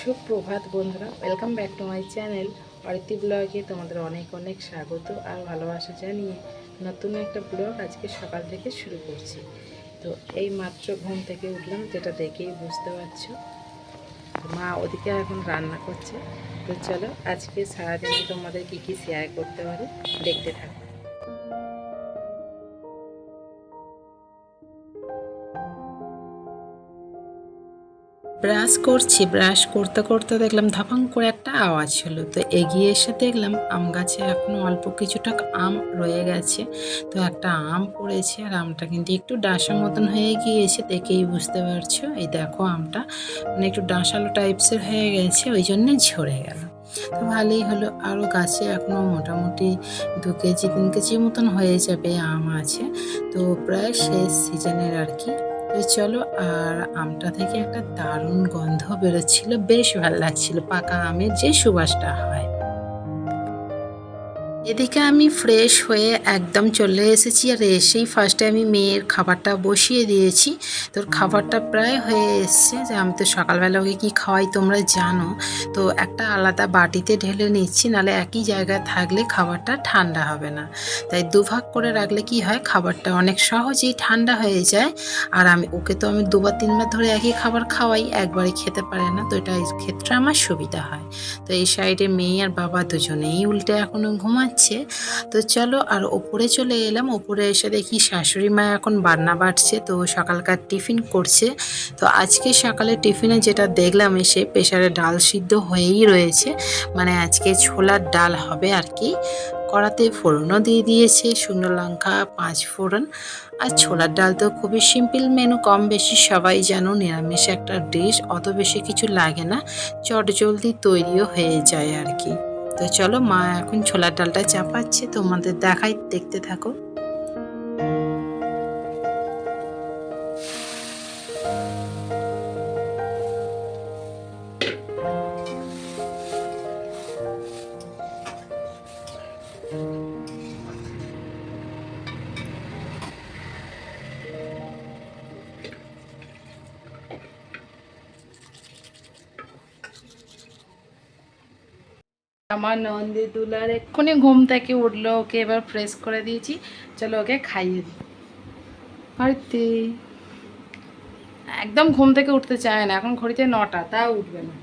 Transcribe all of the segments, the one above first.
সুপ্রভাত বন্ধুরা welcome back to my channel Oriti ব্লগে তোমাদের অনেক অনেক স্বাগত আর ভালোবাসা জানিয়ে নতুন একটা ব্লগ আজকে সকাল থেকে শুরু করছি। তো এই মাত্র ঘুম থেকে উঠলাম, যেটা দেখেই বুঝতে পারছ। মা ওদিকে এখন রান্না করছে। তো চলো আজকে সারাদিনে তোমাদের কী কী শেয়ার করতে পারি, দেখতে থাকো। ব্রাশ করছি ব্রাশ করতে করতে দেখলাম ধাপাং করে একটা আওয়াজ হলো। তো এগিয়ে এসে দেখলাম আম গাছে এখনও অল্প কিছুটা আম রয়ে গেছে। তো একটা আম পড়েছে আর আমটা কিন্তু একটু ডাঁসা মতন হয়ে গিয়েছে দেখেই বুঝতে পারছ। এই দেখো আমটা মানে একটু ডাঁসালো টাইপসের হয়ে গেছে, ওই জন্যে ঝরে গেল। তো ভালোই হলো আরও গাছে এখনও মোটামুটি দু কেজি, তিন কেজি মতন হয়ে যাবে আম আছে। তো প্রায় শেষ সিজনের আর কি। চলো, আর আমটা থেকে একটা দারুণ গন্ধ বেরোচ্ছিল, বেশ ভালো লাগছিল। পাকা আমের যে সুবাসটা হয়। এদিকে আমি ফ্রেশ হয়ে একদম চলে এসেছি আর এসেই ফার্স্টে আমি মেয়ের খাবারটা বসিয়ে দিয়েছি। তোর খাবারটা প্রায় হয়ে এসছে যে আমি তো সকালবেলা ওকে কী খাওয়াই তোমরা জানো। তো একটা আলাদা বাটিতে ঢেলে নিচ্ছি, নালে একই জায়গায় থাকলে খাবারটা ঠান্ডা হবে না। তাই দুভাগ করে রাখলে কি হয়, খাবারটা অনেক সহজেই ঠান্ডা হয়ে যায়। আর আমি, ওকে তো আমি দুবার তিনবার ধরে একই খাবার খাওয়াই একবারে খেতে পারে না। তো এটা ক্ষেত্রে আমার সুবিধা হয়। তো এই সাইডে মেয়ে আর বাবা দুজনেই উল্টে এখনও ঘুমাচ্ছে তো চলো আর ওপরে চলে এলাম। ওপরে এসে দেখি শাশুড়ি মা এখন বান্না বাটছে তো সকালকার টিফিন করছে। তো আজকে সকালে টিফিনে যেটা দেখলাম, এসে প্রেশারে ডাল সিদ্ধ হয়েই রয়েছে। মানে আজকে ছোলার ডাল হবে আর কি। কড়াতে ফোড়নও দিয়ে দিয়েছে, শুকনো লঙ্কা, পাঁচ ফোড়ন। আর ছোলার ডাল তো খুবই সিম্পল মেনু, কম বেশি সবাই জানো, নিরামিষ একটা ডিশ, অত বেশি কিছু লাগে না। চট জলদি তৈরিও হয়ে যায় আর কি। তো চলো মা এখন ছোলার ডালটা চাপাচ্ছে তোমাদের দেখাই দেখতে থাকো। আমার নন্দী দুলার এক্ষুনি ঘুম থেকে উঠল, ওকে এবার ফ্রেশ করে দিয়েছি। চলো ওকে খাইয়ে দিই। একদম ঘুম থেকে উঠতে চায় না, এখন ঘড়িতে নটা তা উঠবে না।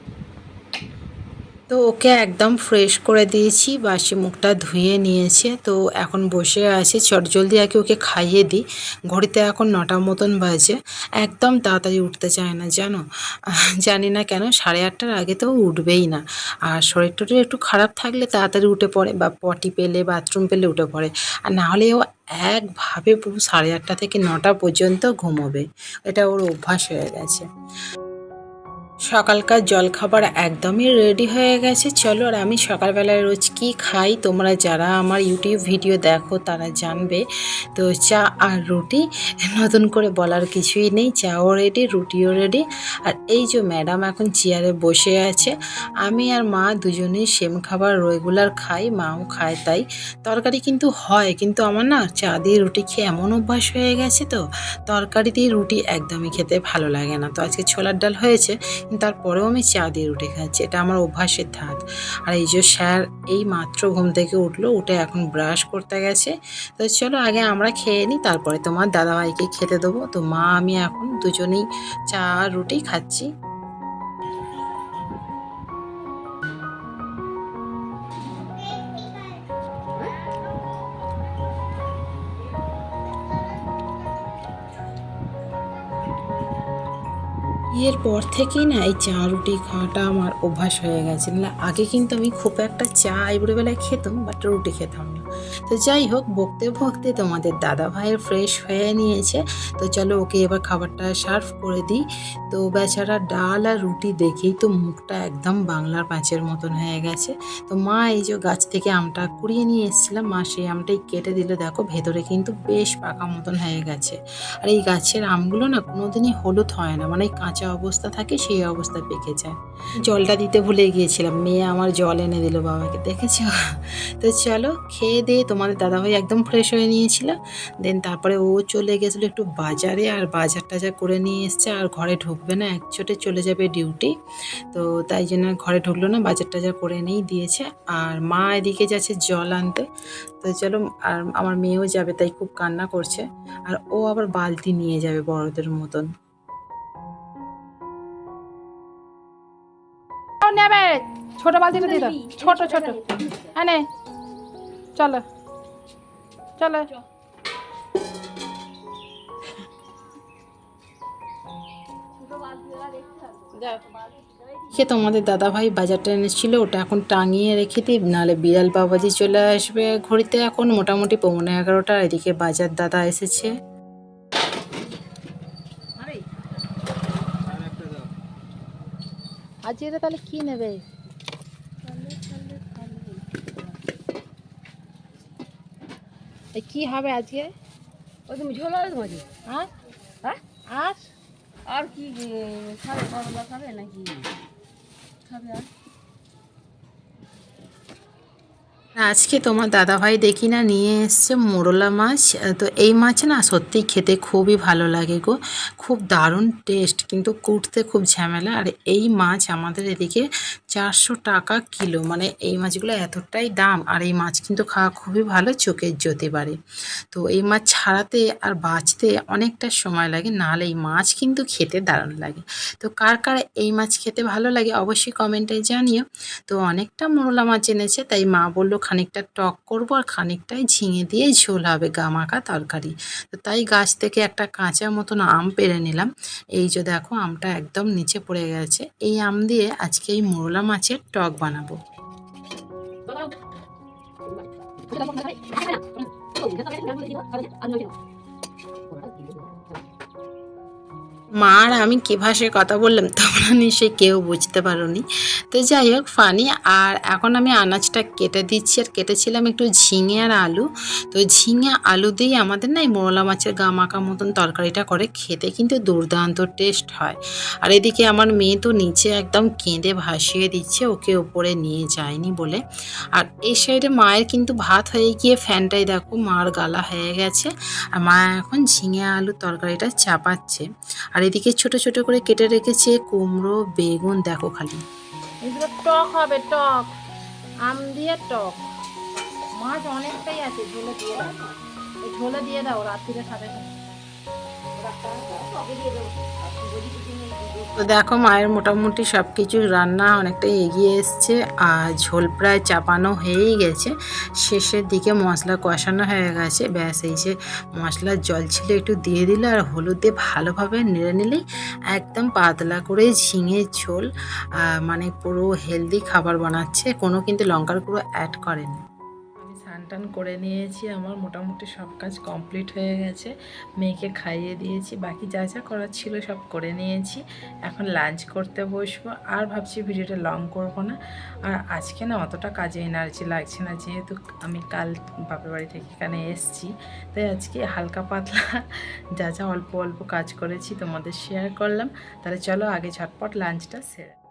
তো ওকে একদম ফ্রেশ করে দিয়েছি, বাসি মুখটা ধুয়ে নিয়েছে। তো এখন বসে আছে, চট চটজলদি আগে ওকে খাইয়ে দিই। ঘড়িতে এখন নটার মতন বাজে, একদম তাড়াতাড়ি উঠতে চায় না, জানো? জানি না কেন, সাড়ে আটটার আগে তো উঠবেই না। আর শরীর টরীর একটু খারাপ থাকলে তাড়াতাড়ি উঠে পড়ে, বা পটি পেলে, বাথরুম পেলে উঠে পড়ে। আর না হলে ও একভাবে পুরো সাড়ে আটটা থেকে নটা পর্যন্ত ঘুমোবে। এটা ওর অভ্যাস হয়ে গেছে। সকালকার জলখাবার একদমই রেডি হয়ে গেছে। চলো আর আমি সকালবেলায় রোজ কি খাই, তোমরা যারা আমার ইউটিউব ভিডিও দেখো তারা জানবে। তো চা আর রুটি, নতুন করে বলার কিছুই নেই, চাও রেডি রুটিও রেডি আর এই যে ম্যাডাম এখন চেয়ারে বসে আছে, আমি আর মা দুজনেই সেম খাবার রেগুলার খাই, মাও খায় তাই। তরকারি কিন্তু হয়, কিন্তু আমার না চা দিয়ে রুটি খেয়ে এমন অভ্যাস হয়ে গেছে তো, তরকারি দিয়ে রুটি একদমই খেতে ভালো লাগে না। তো আজকে ছোলার ডাল হয়েছে তারপরেও আমি চা দিয়ে রুটি খাচ্ছি। এটা আমার অভ্যাসের ধাত আর এই যে স্যার এই মাত্র ঘুম থেকে উঠল, উঠে এখন ব্রাশ করতে গেছে। তো চলো আগে আমরা খেয়ে নিই, তারপরে তোমার দাদাভাইকে খেতে দেবো। তো মা, আমি এখন দুজনেই চা রুটি খাচ্ছি। বিয়ের পর থেকেই না এই চা রুটি খাওয়াটা আমার অভ্যাস হয়ে গেছে। আগে কিন্তু আমি খুব একটা চা বেলায় খেতাম বাট রুটি খেতাম তো যাই হোক, বকতে বকতে তোমাদের দাদা ভাইয়ের ফ্রেশ হয়ে নিয়েছে। তো চলো ওকে এবার খাবারটা সার্ভ করে দিই। তো বেচারা ডাল আর রুটি দেখেই তো মুখটা একদম বাংলার পাঁচের মতন হয়ে গেছে। তো মা এই যে গাছ থেকে আমটা কুড়িয়ে নিয়ে এসেছিলাম, মা সেই আমটাই কেটে দিল। দেখো ভেতরে কিন্তু বেশ পাকা মতন হয়ে গেছে। আর এই গাছের আমগুলো না কোনোদিনই হলুদ হয় না মানে কাঁচা অবস্থা থাকে সেই অবস্থা পেকে যায়। জলটা দিতে ভুলে গিয়েছিলাম, মেয়ে আমার জল এনে দিল বাবাকে, দেখেছ? তো চলো খেয়ে দিয়ে তোমাদের দাদাভাই একদম ফ্রেশ হয়ে নিয়েছিল। দেন তারপরে ও চলে গেছিল একটু বাজারে আর বাজার টাজার করে নিয়ে এসছে আর ঘরে ঢুকবে না এক ছোটে চলে যাবে ডিউটি তো তাই জন্য ঘরে ঢুকলো না বাজার টাজার করে এনেই দিয়েছে। আর মা এদিকে যাচ্ছে জল আনতে। তো চলো আর আমার মেয়েও যাবে তাই খুব কান্না করছে। আর ও আবার বালতি নিয়ে যাবে বড়দের মতন। নেবে ছোট বালতিটা দিয়ে দাও। ছোট ছোট হ্যাঁ চলো। চলো। সে তোমাদের দাদাভাই বাজারটা এনেছিল ওটা এখন টাঙিয়ে রেখে দিই নাহলে বিড়াল বাবাজি চলে আসবে ঘড়িতে। এখন মোটামুটি পৌনে এগারোটা এদিকে বাজার দাদা এসেছে। আজকে এটা তাহলে কি নেবে? এ কি হবে আজকে? ওই তুমি ঝোল হবে তোমার আর হ্যাঁ? আর? আর কি খাবে করলা খাবে নাকি? খাবে আর? আজকে তোমার দাদাভাই দেখি না, নিয়ে এসছে মোরলা মাছ। তো এই মাছ না সত্যিই খেতে খুবই ভালো লাগে গো। খুব দারুণ টেস্ট কিন্তু কুটতে খুব ঝামেলা। আর এই মাছ আমাদের এদিকে চারশো টাকা কিলো। মানে এই মাছগুলো এতটাই দাম, আর এই মাছ কিন্তু খাওয়া খুবই ভালো চোখের জ্যোতি বাড়ে। তো এই মাছ ছাড়াতে আর বাঁচতে অনেকটা সময় লাগে, নাহলে এই মাছ কিন্তু খেতে দারুণ লাগে। তো কার কার এই মাছ খেতে ভালো লাগে অবশ্যই কমেন্টে জানিও। তো অনেকটা মোরলা মাছ এনেছে, তাই মা বলল খানিকটা টক করব আর খানিকটাই ঝিঙে দিয়ে ঝোল হবে গামাকা তরকারি তো তাই গাছ থেকে একটা কাঁচা মতন আম পেরে নিলাম এই যে দেখো আমটা একদম নিচে পড়ে গেছে এই আম দিয়ে আজকে এই মোরলা মাছের টক বানাবো মা আর আমি কী ভাষায় কথা বললাম তোমরা নিশ্চয়ই কেউ বুঝতে পারোনি। তো যাই হোক, ফানি। আর এখন আমি আনাজটা কেটে দিচ্ছি। আর কেটেছিলাম একটু ঝিঙে আর আলু। তো ঝিঙে আলু দিয়েই আমাদের না এই মোরলা মাছের গা মাখা মতন তরকারিটা করে খেতে কিন্তু দুর্দান্ত টেস্ট হয়। আর এদিকে আমার মেয়ে তো নিচে একদম কেঁদে ভাসিয়ে দিচ্ছে, ওকে ওপরে নিয়ে যায়নি বলে। আর এই সাইডে মায়ের কিন্তু ভাত হয়ে গিয়ে ফ্যানটাই দেখো, মার গালা হয়ে গেছে। আর মা এখন ঝিঙে আলু তরকারিটা চাপাচ্ছে। আর এদিকে ছোট ছোট করে কেটে রেখেছে কুমড়ো, বেগুন, দেখো খালি। টক হবে, টক। আম দিয়ে টক। মাছ অনেকটাই আছে, ঝোলে দিয়ে ঝোলে দিয়ে দাও, রাত্রিরে খাবে তো দেখো মায়ের মোটামুটি সব কিছু রান্না অনেকটা এগিয়ে এসছে আর ঝোল প্রায় চাপানো হয়েই গেছে। শেষের দিকে মশলা কষানো হয়ে গেছে। ব্যাস, এই যে মশলার জল ছিল একটু দিয়ে দিল আর হলুদ দিয়ে ভালোভাবে নেড়ে নিলেই একদম পাতলা করে ঝিঙে ঝোল মানে পুরো হেলদি খাবার বানাচ্ছে। কোনো কিন্তু লঙ্কার গুঁড়ো অ্যাড করেনি। টান করে নিয়েছি, আমার মোটামুটি সব কাজ কমপ্লিট হয়ে গেছে। মেয়েকে খাইয়ে দিয়েছি, বাকি যা যা করার ছিল সব করে নিয়েছি। এখন লাঞ্চ করতে বসবো, আর ভাবছি ভিডিওটা লং করব না। আর আজকে না অতটা কাজে এনার্জি লাগছে না, যেহেতু আমি কাল বাপের বাড়ি থেকে এখানে এসছি। তাই আজকে হালকা পাতলা যা যা অল্প অল্প কাজ করেছি তোমাদের শেয়ার করলাম। তাহলে চলো আগে ঝটপট লাঞ্চটা সেরে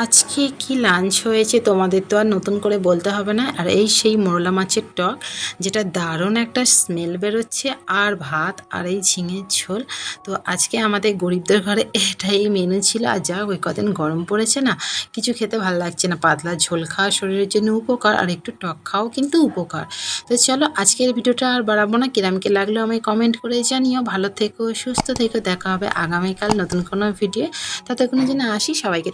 আজকে কি লাঞ্চ হয়েছে তোমাদের তো আর নতুন করে বলতে হবে না। আর এই সেই মোরলা মাছের টক, যেটা দারুণ একটা স্মেল বেরোচ্ছে, আর ভাত, আর এই ঝিঙের ঝোল। তো আজকে আমাদের গরিবদের ঘরে এটাই মেনু ছিল। আর যা ওই কদিন গরম পড়েছে না, কিছু খেতে ভালো লাগছে না। পাতলা ঝোল খাওয়া শরীরের জন্য উপকার, আর একটু টক খাওয়াও কিন্তু উপকার। তো চলো আজকের ভিডিওটা আর বাড়াবো না। কিরামকে লাগল আমি কমেন্ট করে জানিও। ভালো থেকো, সুস্থ থেকো। দেখা হবে আগামীকাল নতুন কোনো ভিডিও ততক্ষণের জন্য আসি, সবাইকে